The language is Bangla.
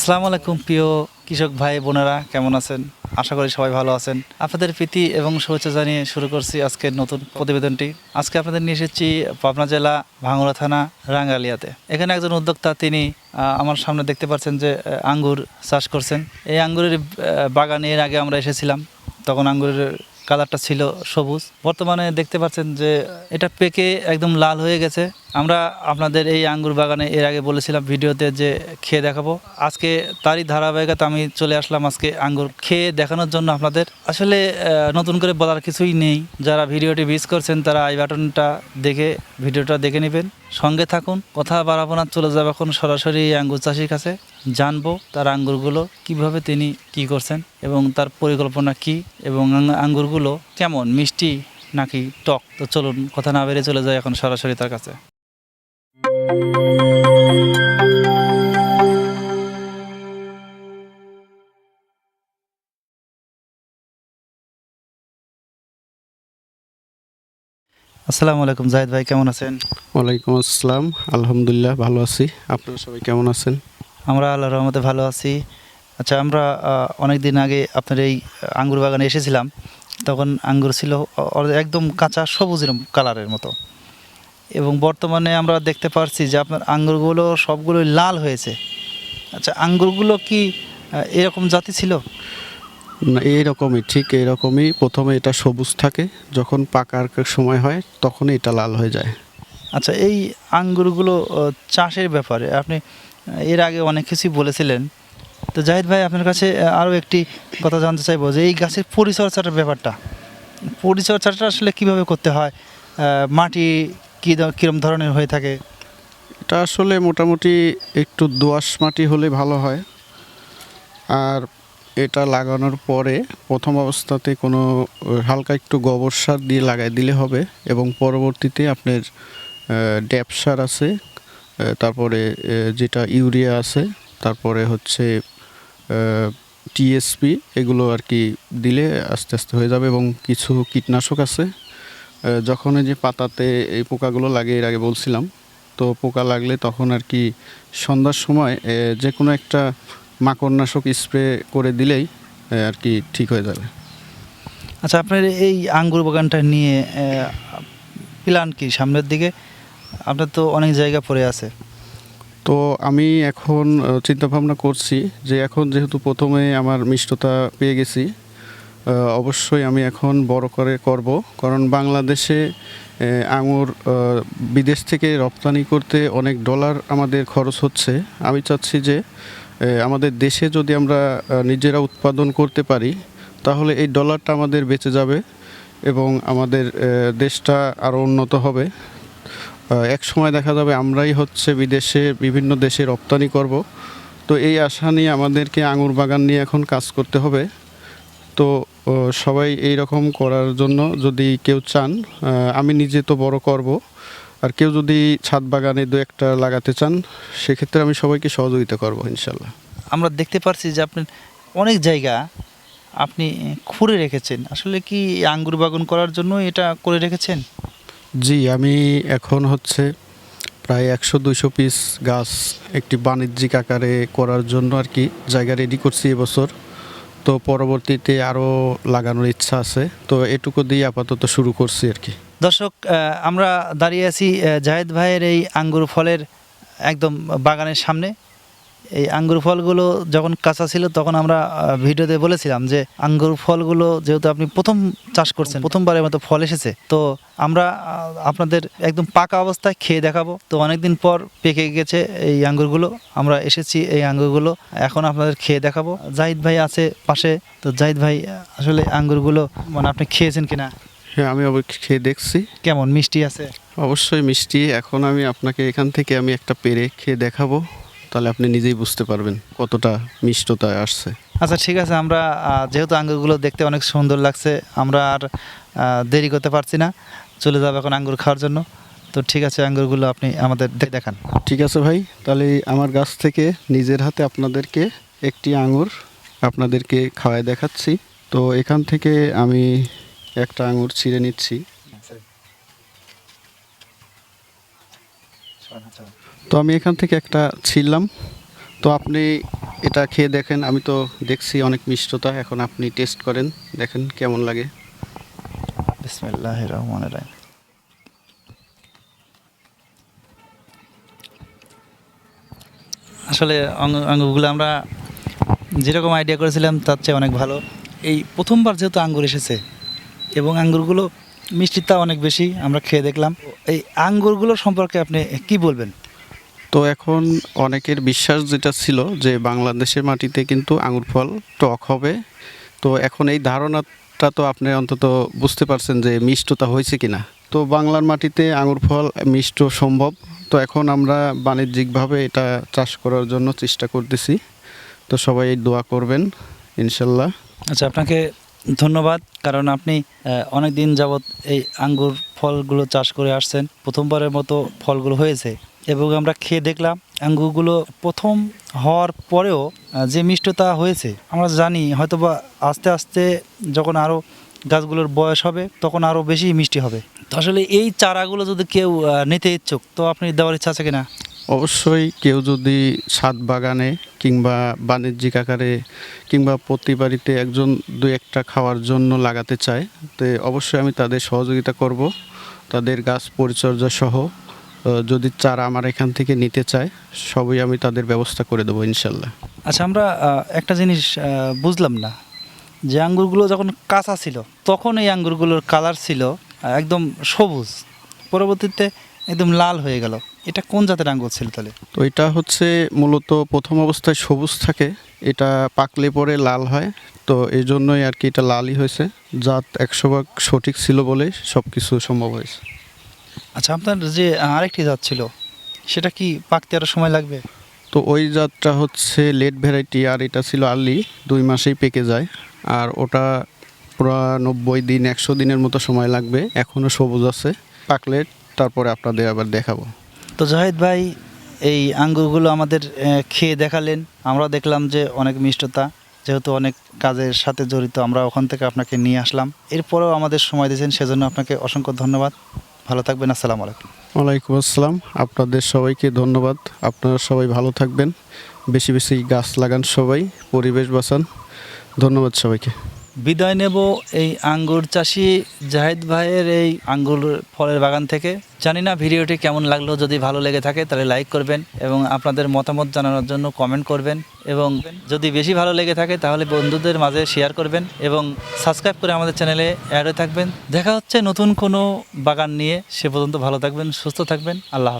আসসালামু আলাইকুম, প্রিয় কৃষক ভাই বোনেরা, কেমন আছেন? আশা করি সবাই ভালো আছেন। আপনাদের প্রীতি এবং শুভেচ্ছা জানিয়ে শুরু করছি আজকের নতুন প্রতিবেদনটি। আজকে আপনাদের নিয়ে এসেছি পাবনা জেলা ভাঙ্গুড়া থানা, রাঙ্গালিয়াতে। এখানে একজন উদ্যোক্তা, তিনি আমার সামনে দেখতে পাচ্ছেন যে আঙ্গুর চাষ করছেন। এই আঙ্গুরের বাগানে এর আগে আমরা এসেছিলাম। তখন আঙ্গুরের কালারটা ছিল সবুজ। বর্তমানে দেখতে পাচ্ছেন যে, এটা পেকে একদম লাল হয়ে গেছে। আমরা আপনাদের এই আঙ্গুর বাগানে এর আগে বলেছিলাম ভিডিওতে যে খেয়ে দেখাবো। আজকে তারই ধারাবাহিকতা আমি চলে আসলাম আজকে আঙ্গুর খেয়ে দেখানোর জন্য আপনাদের। আসলে নতুন করে বলার কিছুই নেই। যারা ভিডিওটি মিস করছেন, তারা আই বাটনটা দেখে, ভিডিওটা দেখে নেবেন। সঙ্গে থাকুন, কথা বাড়াবো না, চলে যাবে এখন সরাসরি আঙ্গুর চাষির কাছে। জানব তার আঙ্গুরগুলো কীভাবে তিনি কি করছেন এবং তার পরিকল্পনা কি এবং আঙ্গুরগুলো কেমন, মিষ্টি নাকি টক। তো চলুন, কথা না বেরিয়ে চলে যায় এখন সরাসরি তার কাছে। আসসালামু আলাইকুম জাহিদ ভাই কেমন আছেন? ওয়ালাইকুম আসসালাম। আলহামদুলিল্লাহ ভালো আছি। আপনারা সবাই কেমন আছেন? আমরা আল্লাহর রহমতে ভালো আছি। আচ্ছা আমরা অনেক দিন আগে আপনার এই আঙ্গুর বাগানে এসেছিলাম। তখন আঙ্গুর ছিল একদম কাঁচা সবুজ কালারের মতো। এবং বর্তমানে আমরা দেখতে পারছি যে আপনার আঙ্গুরগুলো সবগুলোই লাল হয়েছে। আচ্ছা আঙ্গুরগুলো কি এরকম জাতি ছিল? না এইরকমই ঠিক এইরকমই। প্রথমে এটা সবুজ থাকে যখন পাকার সময় হয় তখন এটা লাল হয়ে যায়। আচ্ছা এই আঙ্গুরগুলো চাষের ব্যাপারে আপনি এর আগে অনেক কিছুই বলেছিলেন। তো জাহিদ ভাই আপনার কাছে আরও একটি কথা জানতে চাইব যে এই গাছের পরিচর্যাটার ব্যাপারটা। পরিচর্যাটা আসলে কীভাবে করতে হয়? মাটি কী কীরকম ধরনের হয়ে থাকে? এটা আসলে মোটামুটি একটু দোআঁশ মাটি হলে ভালো হয়। আর এটা লাগানোর পরে প্রথম অবস্থাতে কোনো হালকা একটু গোবর সার দিয়ে লাগাই দিলে হবে এবং পরবর্তীতে আপনার ড্যাপ সার আছে তারপরে যেটা ইউরিয়া আছে, তারপরে হচ্ছে টিএসপি এগুলো আর কি দিলে আস্তে আস্তে হয়ে যাবে এবং কিছু কীটনাশক আছে। যখন এই যে পাতাতে এই পোকাগুলো লাগে এর আগে বলছিলাম তো পোকা লাগলে তখন আর কি সন্ধ্যার সময় যে কোনো একটা মাকড়নাশক স্প্রে করে দিলেই আর কি ঠিক হয়ে যাবে। আচ্ছা আপনার এই আঙ্গুর বাগানটা নিয়ে প্ল্যান কি সামনের দিকে? আপনার তো অনেক জায়গা পড়ে আছে। তো আমি এখন চিন্তা ভাবনা করছি যে এখন যেহেতু প্রথমে আমার মিষ্টতা পেয়ে গেছি অবশ্যই আমি এখন বড় করে করব। কারণ বাংলাদেশে আঙুর বিদেশ থেকে রপ্তানি করতে অনেক ডলার আমাদের খরচ হচ্ছে। আমি চাচ্ছি যে আমাদের দেশে যদি আমরা নিজেরা উৎপাদন করতে পারি, তাহলে এই ডলারটা আমাদের বেঁচে যাবে এবং আমাদের দেশটা আরও উন্নত হবে। এক সময় দেখা যাবে আমরাই হচ্ছে বিদেশে বিভিন্ন দেশে রপ্তানি করব। তো এই আশা নিয়ে আমাদেরকে আঙুর বাগান নিয়ে এখন কাজ করতে হবে। তো ও, সবাই এই রকম করার জন্য যদি কেউ চান আমি নিজে তো বড় করব। আর কেউ যদি ছাদ বাগানে দু একটা লাগাতে চান সেক্ষেত্রে আমি সবাইকে সহযোগিতা করব ইনশাল্লাহ। আমরা দেখতে পারছি যে আপনি অনেক জায়গা আপনি খুঁড়ে রেখেছেন। আসলে কি আঙ্গুর বাগান করার জন্য এটা করে রেখেছেন? জি আমি এখন হচ্ছে প্রায় একশো দুইশো পিস গাছ একটি বাণিজ্যিক আকারে করার জন্য আর কি জায়গা রেডি করছি এবছর। তো পরবর্তীতে আরও লাগানোর ইচ্ছা আছে। তো এটুকু দিয়ে আপাতত শুরু করছি আর কি। দর্শক আমরা দাঁড়িয়ে আছি জাহেদ ভাইয়ের এই আঙ্গুর ফলের একদম বাগানের সামনে। এই আঙ্গুর ফলগুলো যখন কাঁচা ছিল তখন আমরা ভিডিওতে বলেছিলাম যে আঙ্গুর ফলগুলো যেহেতু আপনি প্রথম চাষ করছেন প্রথমবারের মতো ফল এসেছে তো আমরা আপনাদের একদম পাকা অবস্থায় খেয়ে দেখাবো। তো অনেকদিন পর পেকে গেছে এই আঙ্গুরগুলো আমরা এসেছি এই আঙ্গুরগুলো এখন আপনাদের খেয়ে দেখাবো। জাহিদ ভাই আছে পাশে তো জাহিদ ভাই আসলে আঙ্গুরগুলো মানে আপনি খেয়েছেন কিনা? হ্যাঁ আমি খেয়ে দেখছি। কেমন মিষ্টি আছে? অবশ্যই মিষ্টি। এখন আমি আপনাকে এখান থেকে আমি একটা পেরে খেয়ে দেখাবো। তাহলে আপনি নিজেই বুঝতে পারবেন কতটা মিষ্টতা আসছে। আচ্ছা ঠিক আছে আমরা যেহেতু আঙ্গুরগুলো দেখতে অনেক সুন্দর লাগছে আমরা আর দেরি করতে পারছি না চলে যাব এখন আঙ্গুর খাওয়ার জন্য। তো ঠিক আছে আঙ্গুরগুলো আপনি আমাদের দেখান। ঠিক আছে ভাই তাহলে আমার গাছ থেকে নিজের হাতে আপনাদেরকে একটি আঙুর আপনাদেরকে খাওয়ায় দেখাচ্ছি। তো এখান থেকে আমি একটা আঙুর ছিঁড়ে নিচ্ছি। তো আমি এখান থেকে একটা ছিললাম তো আপনি এটা খেয়ে দেখেন, আমি তো দেখছি অনেক মিষ্টতা, এখন আপনি টেস্ট করেন, দেখেন কেমন লাগে। আসলে আঙ্গুরগুলো আমরা যেরকম আইডিয়া করেছিলাম, তার চেয়ে অনেক ভালো। এই প্রথমবার যেহেতু আঙ্গুর এসেছে, এবং আঙ্গুরগুলো মিষ্টিটা অনেক বেশি, আমরা খেয়ে দেখলাম। এই আঙ্গুরগুলো সম্পর্কে আপনি কি বলবেন? তো এখন অনেকের বিশ্বাস যেটা ছিল যে বাংলাদেশের মাটিতে কিন্তু আঙুর ফল টক হবে, তো এখন এই ধারণাটা তো আপনি অন্তত বুঝতে পারছেন যে মিষ্টতা হয়েছে কিনা। তো বাংলার মাটিতে আঙুর ফল মিষ্ট সম্ভব, তো এখন আমরা বাণিজ্যিকভাবে এটা চাষ করার জন্য চেষ্টা করতেছি। তো সবাই এই দোয়া করবেন, ইনশাল্লাহ। আচ্ছা আপনাকে ধন্যবাদ, কারণ আপনি অনেক দিন যাবৎ এই আঙ্গুর ফলগুলো চাষ করে আসছেন। প্রথমবারের মতো ফলগুলো হয়েছে। এবং আমরা খেয়ে দেখলাম আঙ্গুরগুলো প্রথম হওয়ার পরেও যে মিষ্টতা হয়েছে, আমরা জানি হয়তোবা আস্তে আস্তে যখন আরও গাছগুলোর বয়স হবে, তখন আরও বেশি মিষ্টি হবে। তো আসলে এই চারাগুলো যদি কেউ নিতে ইচ্ছুক, তো আপনি দেওয়ার ইচ্ছা আছে কিনা? অবশ্যই কেউ যদি ছাদ বাগানে কিংবা বাণিজ্যিক আকারে কিংবা প্রতি বাড়িতে একজন দু একটা খাওয়ার জন্য লাগাতে চায়, তো অবশ্যই আমি তাদের সহযোগিতা করব। তাদের গাছ পরিচর্যা সহ যদি চারা আমার এখান থেকে নিতে চায় সবই আমি তাদের ব্যবস্থা করে দেবো ইনশাল্লাহ। আচ্ছা আমরা একটা জিনিস বুঝলাম না। যে আঙ্গুরগুলো যখন কাঁচা ছিল তখন এই আঙ্গুরগুলোর কালার ছিল একদম সবুজ। পরবর্তীতে একদম লাল হয়ে গেল। এটা কোন জাতের আঙ্গুর ছিল তাহলে? তো এটা হচ্ছে মূলত প্রথম অবস্থায় সবুজ থাকে এটা পাকলে পরে লাল হয়। তো এই জন্যই আর কি এটা লালই হয়েছে। জাত একশো ভাগ সঠিক ছিল বলে সব কিছু সম্ভব হয়েছে। আচ্ছা আপনার যে আরেকটি জাত ছিল সেটা কি পাকতে আরও সময় লাগবে? তো ওই জাতটা হচ্ছে লেট ভ্যারাইটি আর এটা ছিল আর্লি দুই মাসেই পেকে যায়। আর ওটা পুরো নব্বই দিন একশো দিনের মতো সময় লাগবে এখনও সবুজ আছে। পাকলে তারপরে আপনাদের আবার দেখাবো। তো জাহিদ ভাই এই আঙ্গুরগুলো আমাদের খেয়ে দেখালেন। আমরা দেখলাম যে অনেক মিষ্টতা যেহেতু অনেক কাজের সাথে জড়িত আমরা ওখান থেকে আপনাকে নিয়ে আসলাম। এরপরেও আমাদের সময় দিয়েছেন সেজন্য আপনাকে অসংখ্য ধন্যবাদ। ভালো থাকবেন, আসসালামু আলাইকুম। ওয়ালাইকুম আসসালাম। আপনাদের সবাইকে ধন্যবাদ। আপনারা সবাই ভালো থাকবেন। বেশি বেশি গাছ লাগান সবাই, পরিবেশ বাঁচান। ধন্যবাদ সবাইকে। বিদায় নেব এই আঙ্গুর চাষি জাহিদ ভাইয়ের এই আঙ্গুর ফলের বাগান থেকে। জানি না ভিডিওটি কেমন লাগল, যদি ভালো লেগে থাকে তাহলে লাইক করবেন এবং আপনাদের মতামত জানানোর জন্য কমেন্ট করবেন এবং যদি বেশি ভালো লেগে থাকে তাহলে বন্ধুদের মাঝে শেয়ার করবেন এবং সাবস্ক্রাইব করে আমাদের চ্যানেলে অ্যাড হয়ে থাকবেন। দেখা হচ্ছে নতুন কোনো বাগান নিয়ে। সে পর্যন্ত ভালো থাকবেন, সুস্থ থাকবেন। আল্লাহ